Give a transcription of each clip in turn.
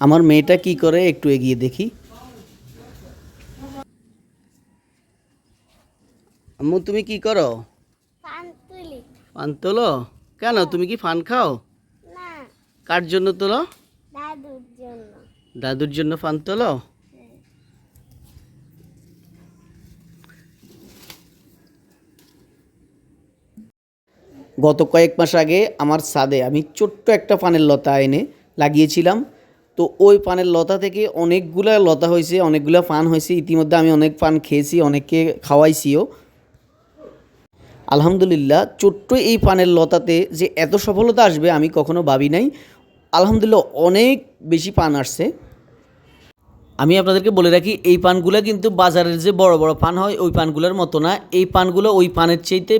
আমার মেয়েটা কি করে একটু এগিয়ে দেখি? আম্মু তুমি কি করো? পান তুলি। কেন? তুমি কি ফান খাও? কার জন্য তোলো? দাদুর জন্য ফান তোলো? গত কয়েক মাস আগে আমার ছাদে আমি ছোট্ট একটা পানের লতা এনে লাগিয়েছিলাম। তো ওই পানের লতা থেকে অনেকগুলা লতা হয়েছে, অনেকগুলা পান হয়েছে। ইতিমধ্যে আমি অনেক পান খেয়েছি, অনেককে খাওয়াইছিও। আলহামদুলিল্লাহ, ছোট্ট এই পানের লতাতে যে এত সফলতা আসবে আমি কখনো ভাবি নাই। আলহামদুলিল্লাহ, অনেক বেশি পান আসছে। আমি আপনাদেরকে বলে রাখি, এই পানগুলো কিন্তু বাজারের যে বড় বড় পান হয়, ওই পানগুলোর মতো না। এই পানগুলো ওই পানের চাইতে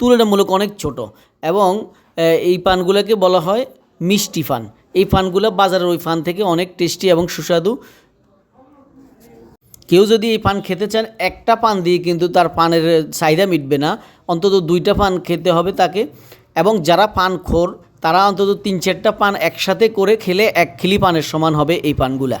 তুলনামূলক অনেক ছোট। এবং এই পানগুলোকে বলা হয় মিষ্টি পান। এই পানগুলো বাজারের ওই পান থেকে অনেক টেস্টি এবং সুস্বাদু। কেউ যদি এই পান খেতে চান, একটা পান দিয়ে কিন্তু তার পানের চাহিদা মিটবে না। অন্তত দুইটা পান খেতে হবে তাকে। এবং যারা পান খোর, তারা অন্তত তিন চারটা পান একসাথে করে খেলে এক খিলি পানের সমান হবে এই পানগুলা।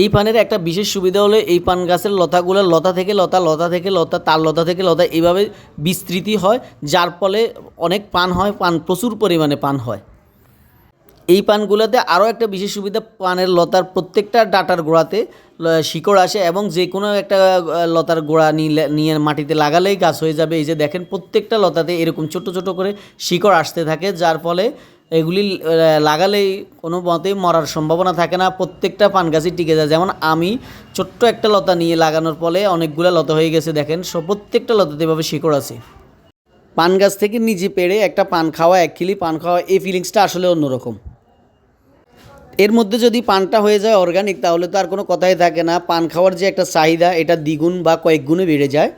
এই পানের একটা বিশেষ সুবিধা হলো এই পান গাছের লতাগুলো লতা থেকে লতা লতা থেকে লতা, তার লতা থেকে লতা এইভাবে বিস্তৃতি হয়, যার ফলে অনেক পান হয়, পান প্রচুর পরিমাণে পান হয়। এই পানগুলোতে আরও একটা বিশেষ সুবিধা, পানের লতার প্রত্যেকটা ডাটার গোড়াতে শিকড় আসে এবং যে কোনো একটা লতার গোড়া নিয়ে মাটিতে লাগালেই গাছ হয়ে যাবে। এই যে দেখেন, প্রত্যেকটা লতাতে এরকম ছোট ছোট করে শিকড় আসতে থাকে, যার ফলে এগুলি লাগালেই কোনো মতেই মরার সম্ভাবনা থাকে না। প্রত্যেকটা পান গাছই টিকে যায়। যেমন আমি ছোট্ট একটা লতা নিয়ে লাগানোর ফলে অনেকগুলো লতা হয়ে গেছে, দেখেন সব প্রত্যেকটা লতাতে এভাবে শিকড় আছে। পান গাছ থেকে নিজে পেড়ে একটা পান খাওয়া, এক কিলি পান খাওয়া, এই ফিলিংসটা আসলে অন্যরকম। এর মধ্যে যদি পানটা হয়ে যায় অর্গানিক তাহলে তো আর কোনো কথাই থাকে না। পান খাওয়ার যে একটা চাহিদা, এটা দ্বিগুণ বা কয়েক গুণে বেড়ে যায়।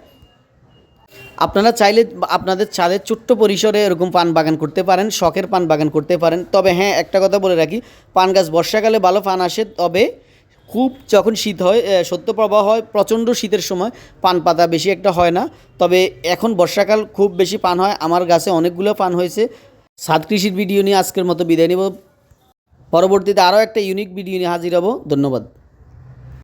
আপনারা চাইলে আপনাদের ছাদের ছোট্ট পরিসরে এরকম পান বাগান করতে পারেন, শখের পান বাগান করতে পারেন। তবে হ্যাঁ একটা কথা বলে রাখি, পান গাছ বর্ষাকালে ভালো পান আসে, তবে খুব যখন শীত হয় শৈত্যপ্রবাহ হয়, প্রচণ্ড শীতের সময় পান পাতা বেশি একটা হয় না। তবে এখন বর্ষাকাল খুব বেশি পান হয়। আমার গাছে অনেকগুলো পান হয়েছে। সাত কৃষির ভিডিও নিয়ে আজকের মতো বিদায় নেব। পরবর্তীতে আরও একটা ইউনিক ভিডিও নিয়ে হাজির হব। ধন্যবাদ।